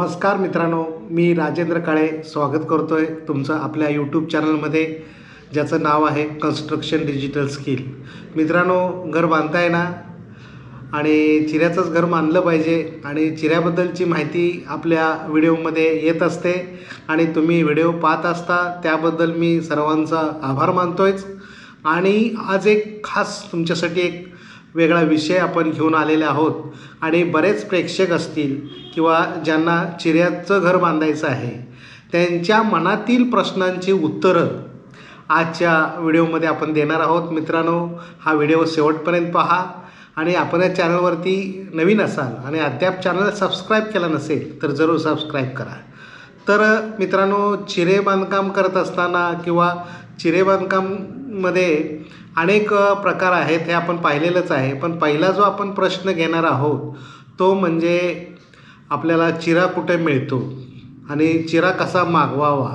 नमस्कार मित्रांनो मी राजेंद्र काळे स्वागत करतो आहे तुमचं आपल्या यूट्यूब चॅनलमध्ये ज्याचं नाव आहे कन्स्ट्रक्शन डिजिटल स्किल मित्रांनो घर बांधताय ना? आणि चिऱ्याचंच घर मानलं पाहिजे आणि चिऱ्याबद्दलची माहिती आपल्या व्हिडिओमध्ये येत असते आणि तुम्ही व्हिडिओ पाहत असता त्याबद्दल मी सर्वांचा आभार मानतोयच. आणि आज एक खास तुमच्यासाठी एक वेगळा विषय आपण घेऊन आलेले आहोत. आणि बरेच प्रेक्षक असतील किंवा ज्यांना चिऱ्याचं घर बांधायचं आहे त्यांच्या मनातील प्रश्नांची उत्तरं आजच्या व्हिडिओमध्ये आपण देणार आहोत. मित्रांनो हा व्हिडिओ शेवटपर्यंत पहा आणि आपण या चॅनलवरती नवीन असाल आणि अद्याप चॅनल सबस्क्राईब केला नसेल तर जरूर सबस्क्राईब करा. तर मित्रांनो चिरे बांधकाम करत असताना किंवा चिरे बांधकाममध्ये अनेक प्रकार आहेत हे आपण पाहिलेलंच आहे. पण पहिला जो आपण प्रश्न घेणार आहोत तो म्हणजे आपल्याला चिरा कुठे मिळतो आणि चिरा कसा मागवावा?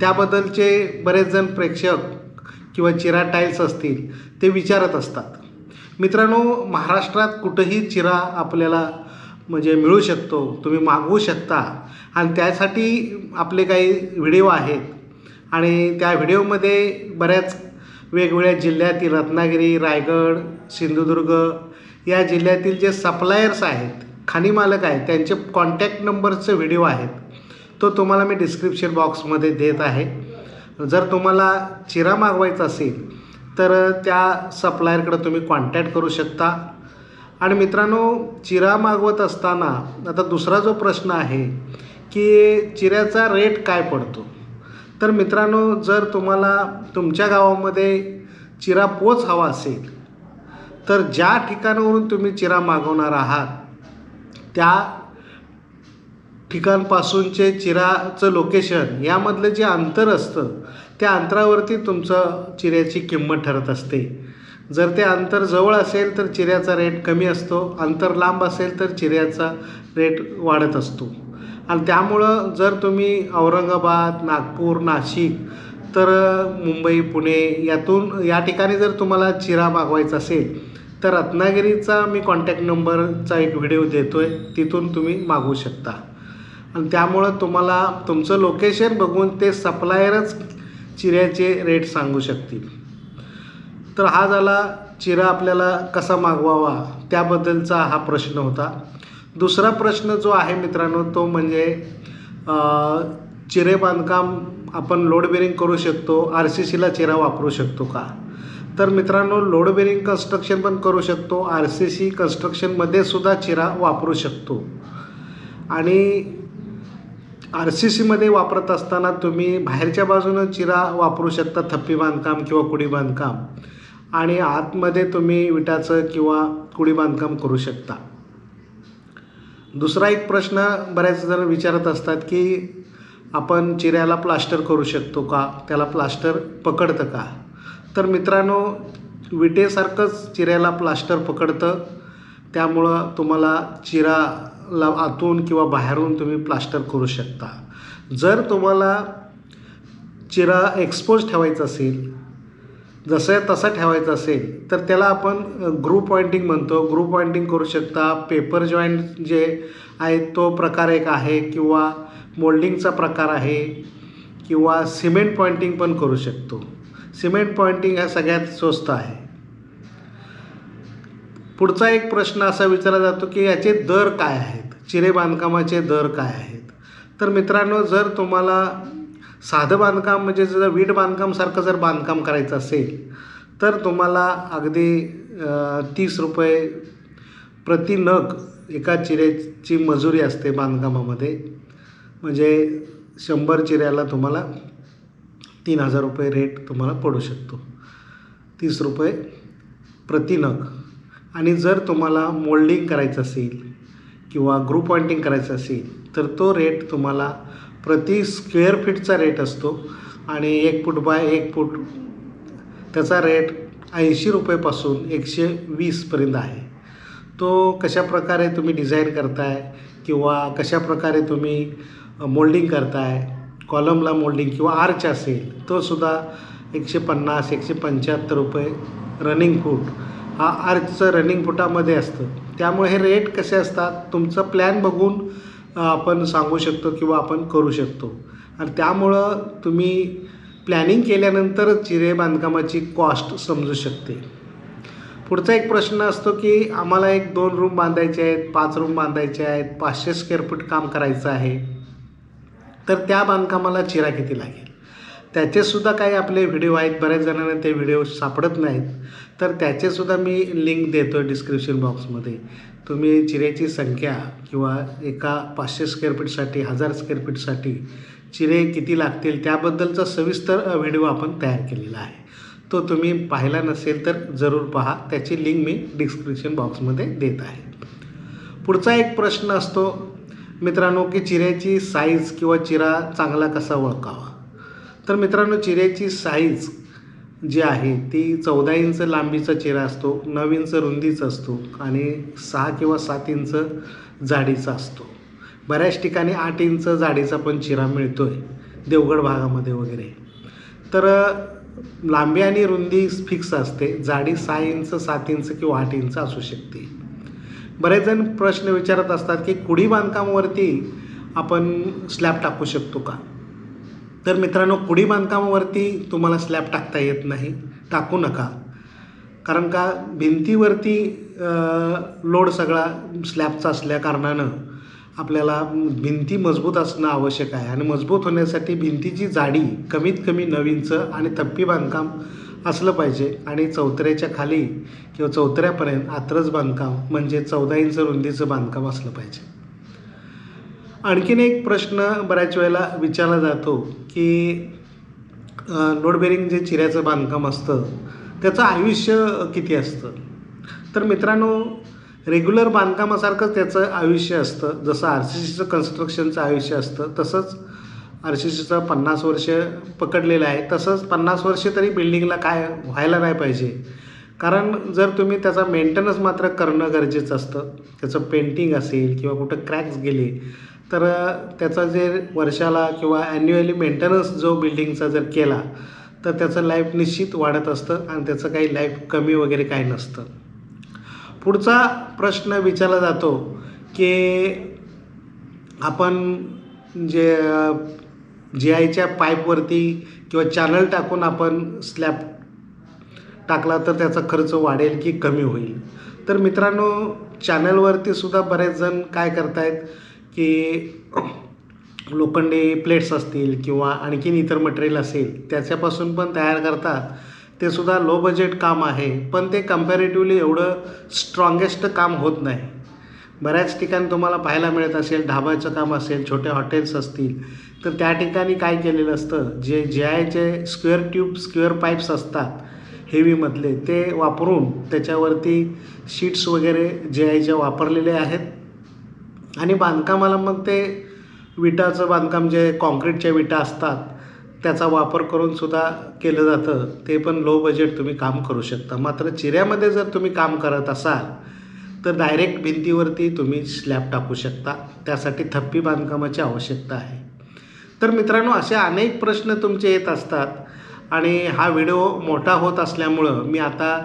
त्याबद्दलचे बरेच जण प्रेक्षक किंवा चिरा टाईल्स असतील ते विचारत असतात. मित्रांनो महाराष्ट्रात कुठंही चिरा आपल्याला म्हणजे मिळू शकतो तुम्ही मागवू शकता. आणि त्यासाठी आपले काही व्हिडिओ आहेत. आणि त्या व्हिडिओमध्ये बऱ्याच वेगवेगळ्या जिल्ह्यातील रत्नागिरी रायगड सिंधुदुर्ग या जिल्ह्यातील जे सप्लायर्स आहेत खाणी मालक आहेत त्यांचे कॉन्टॅक्ट नंबरचे व्हिडिओ आहेत. तो तुम्हाला मी डिस्क्रिप्शन बॉक्समध्ये देत आहे. जर तुम्हाला चिरा मागवायचा असेल तर त्या सप्लायरकडं तुम्ही कॉन्टॅक्ट करू शकता. आणि मित्रांनो चिरा मागवत असताना आता दुसरा जो प्रश्न आहे की चिऱ्याचा रेट काय पडतो? तर मित्रांनो जर तुम्हाला तुमच्या गावामध्ये चिरा पोच हवा असेल तर ज्या ठिकाणावरून तुम्ही चिरा मागवणार आहात त्या ठिकाणपासूनचे चिराचं लोकेशन यामधलं जे अंतर असतं त्या अंतरावरती तुमचं चिऱ्याची किंमत ठरत असते. जर ते अंतर जवळ असेल तर चिऱ्याचा रेट कमी असतो. अंतर लांब असेल तर चिऱ्याचा रेट वाढत असतो. आणि त्यामुळं जर तुम्ही औरंगाबाद नागपूर नाशिक तर मुंबई पुणे यातून या ठिकाणी जर तुम्हाला चिरा मागवायचा असेल तर रत्नागिरीचा मी कॉन्टॅक्ट नंबरचा एक व्हिडिओ देतो आहे तिथून तुम्ही मागवू शकता. आणि त्यामुळं तुम्हाला तुमचं लोकेशन बघून ते सप्लायरच चिऱ्याचे रेट सांगू शकतील. तर हा झाला चिरा आपल्याला कसा मागवावा त्याबद्दलचा हा प्रश्न होता. दुसरा प्रश्न जो आहे मित्रांनो तो म्हणजे चिरे बांधकाम आपण लोड बेरिंग करू शकतो आर सी सीला चिरा वापरू शकतो का? तर मित्रांनो लोड बेरिंग कन्स्ट्रक्शन पण करू शकतो आर सी सी कन्स्ट्रक्शनमध्ये सुद्धा चिरा वापरू शकतो. आणि आर सी सीमध्ये वापरत असताना तुम्ही बाहेरच्या बाजूनं चिरा वापरू शकता थप्पी बांधकाम किंवा कुडी बांधकाम. आणि आतमध्ये तुम्ही विटाचं किंवा कुडी बांधकाम करू शकता. दुसरा एक प्रश्न बऱ्याच जण विचारत असतात की आपण चिऱ्याला प्लास्टर करू शकतो का? त्याला प्लास्टर पकडतं का? तर मित्रांनो विटेसारखंच चिऱ्याला प्लास्टर पकडतं. त्यामुळं तुम्हाला चिराला आतून किंवा बाहेरून तुम्ही प्लास्टर करू शकता. जर तुम्हाला चिरा एक्सपोज ठेवायचा असेल जसं तसा ठेवायचा असेल तर त्याला आपण ग्रुप पॉइंटिंग म्हणतो. ग्रुप पॉइंटिंग करू शकता. पेपर जॉईंट जे आहे तो प्रकार एक आहे किंवा मोल्डिंगचा प्रकार आहे किंवा सिमेंट पॉइंटिंग पण करू शकतो. सिमेंट पॉइंटिंग हा सगळ्यात स्वस्त आहे. पुढचा एक प्रश्न असा विचारला जातो की याचे दर काय आहेत? चिरे बांधकामाचे दर काय आहेत? तर मित्रांनो जर तुम्हाला साधं बांधकाम म्हणजे जर वीट बांधकामसारखं जर बांधकाम करायचं असेल तर तुम्हाला अगदी तीस रुपये प्रति नग एका चिऱ्याची मजुरी असते बांधकामामध्ये. म्हणजे शंभर चिऱ्याला तुम्हाला तीन हजार रुपये रेट तुम्हाला पडू शकतो. तीस रुपये प्रति नग. आणि जर तुम्हाला मोल्डिंग करायचं असेल किंवा ग्रुप पॉइंटिंग करायचं असेल तर तो रेट तुम्हाला प्रति स्क्वेअर फीटचा रेट असतो आणि एक फूट बाय एक फूट त्याचा रेट ऐंशी रुपयेपासून एकशे वीसपर्यंत आहे. तो कशाप्रकारे तुम्ही डिझाईन करताय किंवा कशाप्रकारे तुम्ही मोल्डिंग करताय कॉलमला मोल्डिंग किंवा आर्च असेल तो सुद्धा एकशे पन्नास एकशे पंच्याहत्तर रुपये रनिंग फूट हा आर्चचं रनिंग फुटामध्ये असतं. त्यामुळे हे रेट कसे असतात तुमचं प्लॅन बघून आपण सांगू शकतो किंवा आपण करू शकतो. आणि त्यामुळं तुम्ही प्लॅनिंग केल्यानंतर चिरे बांधकामाची कॉस्ट समजू शकते. पुढचा एक प्रश्न असतो की आम्हाला एक दोन रूम बांधायचे आहेत पाच रूम बांधायचे आहेत पाचशे स्क्वेअर फूट काम करायचं आहे. तर त्या बांधकामाला चिरा किती लागेल? त्याचेसुद्धा काही आपले व्हिडिओ आहेत बऱ्याच जणांना ते व्हिडिओ सापडत नाहीत. तर त्याचेसुद्धा मी लिंक देतो डिस्क्रिप्शन बॉक्समध्ये तुम्ही चिऱ्याची संख्या किंवा एका पाचशे स्क्वेअर फीटसाठी हजार स्क्वेअर फीटसाठी चिरे किती लागतील त्याबद्दलचा सविस्तर व्हिडिओ आपण तयार केलेला आहे. तो तुम्ही पाहिला नसेल तर जरूर पहा. त्याची लिंक मी डिस्क्रिप्शन बॉक्समध्ये देत आहे. पुढचा एक प्रश्न असतो मित्रांनो की चिऱ्याची साईज किंवा चिरा चांगला कसा ओळखावा? तर मित्रांनो चिऱ्याची साईज जी आहे ती चौदा इंच लांबीचा चिरा असतो नऊ इंच रुंदीचा असतो आणि सहा किंवा सात इंच जाडीचा असतो. बऱ्याच ठिकाणी आठ इंच जाडीचा पण चिरा मिळतो आहे देवगड भागामध्ये वगैरे. तर लांबी आणि रुंदी फिक्स असते जाडी सहा इंच सात इंच किंवा आठ इंच असू शकते. बरेच जण प्रश्न विचारत असतात की कुडी बांधकामावरती आपण स्लॅब टाकू शकतो का? तर मित्रांनो कुडी बांधकामावरती तुम्हाला स्लॅब टाकता येत नाही. टाकू नका. कारण का भिंतीवरती लोड सगळा स्लॅबचा असल्या कारणानं आपल्याला भिंती मजबूत असणं आवश्यक आहे. आणि मजबूत होण्यासाठी भिंतीची जाडी कमीत कमी नऊ इंच आणि थप्पी बांधकाम असलं पाहिजे. आणि चौतऱ्याच्या खाली किंवा चौतऱ्यापर्यंत आत्रज बांधकाम म्हणजे चौदा इंच रुंदीचं बांधकाम असलं पाहिजे. आणखीन एक प्रश्न बऱ्याच वेळेला विचारला जातो की लोड बेरिंग जे चिऱ्याचं बांधकाम असतं त्याचं आयुष्य किती असतं? तर मित्रांनो रेग्युलर बांधकामासारखंच त्याचं आयुष्य असतं. जसं आर सी सीचं कन्स्ट्रक्शनचं आयुष्य असतं तसंच आर सी सीचं पन्नास वर्ष पकडलेलं आहे. तसंच पन्नास वर्ष तरी बिल्डिंगला काय व्हायला नाही पाहिजे. कारण जर तुम्ही त्याचा मेंटेनन्स मात्र करणं गरजेचं असतं त्याचं पेंटिंग असेल किंवा कुठं क्रॅक्स गेले तर त्याचा जे वर्षाला किंवा ॲन्युअली मेंटेनन्स जो बिल्डिंगचा जर केला तर त्याचं लाईफ निश्चित वाढत असतं आणि त्याचं काही लाईफ कमी वगैरे काही नसतं. पुढचा प्रश्न विचारला जातो की आपण जे जी आयच्या पाईपवरती किंवा चॅनल टाकून आपण स्लॅब टाकला तर त्याचा खर्च वाढेल की कमी होईल? तर मित्रांनो चॅनलवरती सुद्धा बरेच जण काय करतायत? की लोखंडी प्लेट्स असतील किंवा आणखीन इतर मटेरियल असेल त्याच्यापासून पण तयार करतात. ते सुद्धा लो बजेट काम आहे पण ते कम्पॅरेटिव्हली एवढं स्ट्रॉंगेस्ट काम होत नाही. बऱ्याच ठिकाणी तुम्हाला पाहायला मिळत असेल ढाबाचं काम असेल छोटे हॉटेल्स असतील. तर त्या ठिकाणी काय केलेलं असतं जे जे आयचे स्क्वेअर ट्यूब स्क्वेअर पाईप्स असतात हेवीमधले ते वापरून त्याच्यावरती शीट्स वगैरे जे आयचे वापरलेले आहेत. आणि बांधकामाला मग ते विटाचं बांधकाम जे काँक्रीटच्या विटा असतात त्याचा वापर करून सुद्धा केलं जातं. ते पण लो बजेट तुम्ही काम करू शकता. मात्र चिऱ्यामध्ये जर तुम्ही काम करत असाल तर डायरेक्ट भिंतीवरती तुम्ही स्लॅब टाकू शकता. त्यासाठी थप्पी बांधकामाची आवश्यकता आहे. तर मित्रांनो असे अनेक प्रश्न तुमचे येत असतात आणि हा व्हिडिओ मोठा होत असल्यामुळं मी आता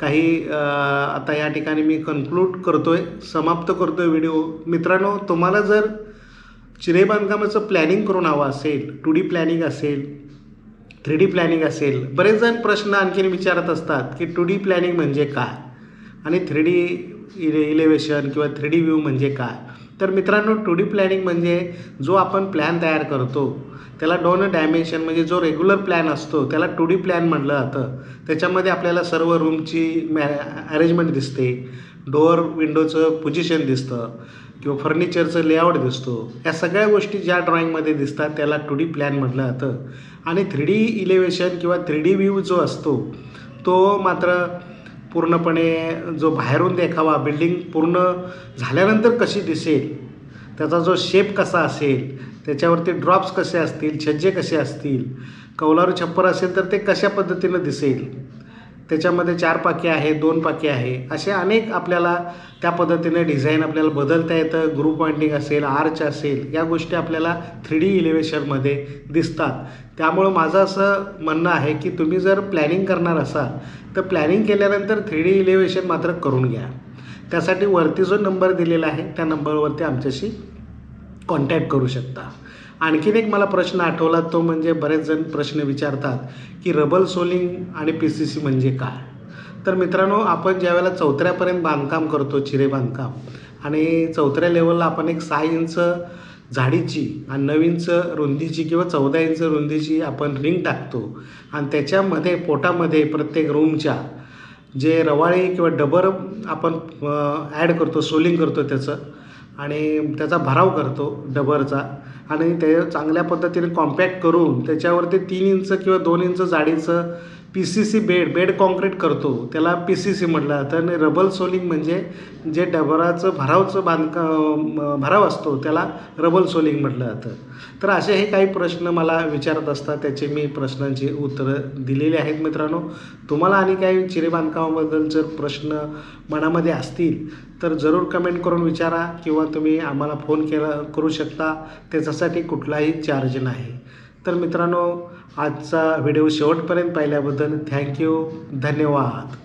काही आता या ठिकाणी मी कन्क्लूड करतो आहे समाप्त करतो आहे व्हिडिओ मित्रांनो तुम्हाला जर चिरे बांधकामाचं प्लॅनिंग करून हवं असेल टू डी प्लॅनिंग असेल थ्री डी प्लॅनिंग असेल बरेच जण प्रश्न आणखीन विचारत असतात की टू डी प्लॅनिंग म्हणजे काय? आणि थ्री डी इले इलेवेशन किंवा थ्री डी व्ह्यू म्हणजे काय? तर मित्रांनो टू डी प्लॅनिंग म्हणजे जो आपण प्लॅन तयार करतो त्याला दोन डायमेन्शन म्हणजे जो रेग्युलर प्लॅन असतो त्याला टू डी प्लॅन म्हटलं जातं. त्याच्यामध्ये आपल्याला सर्व रूमची मॅ अरेंजमेंट दिसते. डोअर विंडोचं पोजिशन दिसतं. किंवा फर्निचरचं लेआउट दिसतो. या सगळ्या गोष्टी ज्या ड्रॉईंगमध्ये दिसतात त्याला टू डी प्लॅन म्हटलं जातं. आणि थ्री डी इलेवेशन किंवा थ्री डी व्ह्यू जो असतो तो मात्र पूर्णपणे जो बाहेरून देखावा बिल्डिंग पूर्ण झाल्यानंतर कशी दिसेल त्याचा जो शेप कसा असेल त्याच्यावरती ड्रॉप्स कसे असतील छज्जे कसे असतील कौलारू छप्पर असेल तर ते कशा पद्धतीनं दिसेल त्याच्यामध्ये चार पाके आहे दोन पाके आहे असे अनेक आपल्याला त्या पद्धतीने डिझाईन आपल्याला बदलता येतं. ग्रुप पॉइंटिंग असेल आर्च असेल या गोष्टी आपल्याला थ्री डी इलेवेशनमध्ये दिसतात. त्यामुळं माझं असं म्हणणं आहे की तुम्ही जर प्लॅनिंग करणार असाल तर प्लॅनिंग केल्यानंतर थ्री डी इलेवेशन मात्र करून घ्या. त्यासाठी वरती जो नंबर दिलेला आहे त्या नंबरवरती आमच्याशी कॉन्टॅक्ट करू शकता. आणखीन एक मला प्रश्न आठवला तो म्हणजे बरेच जण प्रश्न विचारतात की रबल सोलिंग आणि पी सी सी म्हणजे काय? तर मित्रांनो आपण ज्यावेळेला चौथऱ्यापर्यंत बांधकाम करतो चिरे बांधकाम आणि चौथऱ्या लेवलला आपण एक सहा इंच झाडीची आणि नऊ इंच रुंदीची किंवा चौदा इंच रुंदीची आपण रिंग टाकतो. आणि त्याच्यामध्ये पोटामध्ये प्रत्येक रूमच्या जे रवाळे किंवा डबर आपण ॲड करतो सोलिंग करतो त्याचं आणि त्याचा भराव करतो डबरचा आणि ते चांगल्या पद्धतीने कॉम्पॅक्ट करून त्याच्यावरती तीन इंच किंवा दोन inch जाडीचं P C C bed bed concrete करतो. त्याला पी सी सी म्हटलं जातं. आणि रबल सोलिंग म्हणजे जे डबराचं भरावचं बांधका भराव असतो त्याला रबल सोलिंग म्हटलं जातं. तर असे हे काही प्रश्न मला विचारत असतात. त्याचे मी प्रश्नांची उत्तरं दिलेली आहेत मित्रांनो. तुम्हाला आणि काही चिरे बांधकामाबद्दल जर प्रश्न मनामध्ये असतील तर जरूर कमेंट करून विचारा किंवा तुम्ही आम्हाला फोन केला करू शकता. त्याच्यासाठी कुठलाही चार्ज नाही. तर मित्रांनो आजचा व्हिडिओ शेवटपर्यंत पाहिल्याबद्दल थँक्यू धन्यवाद.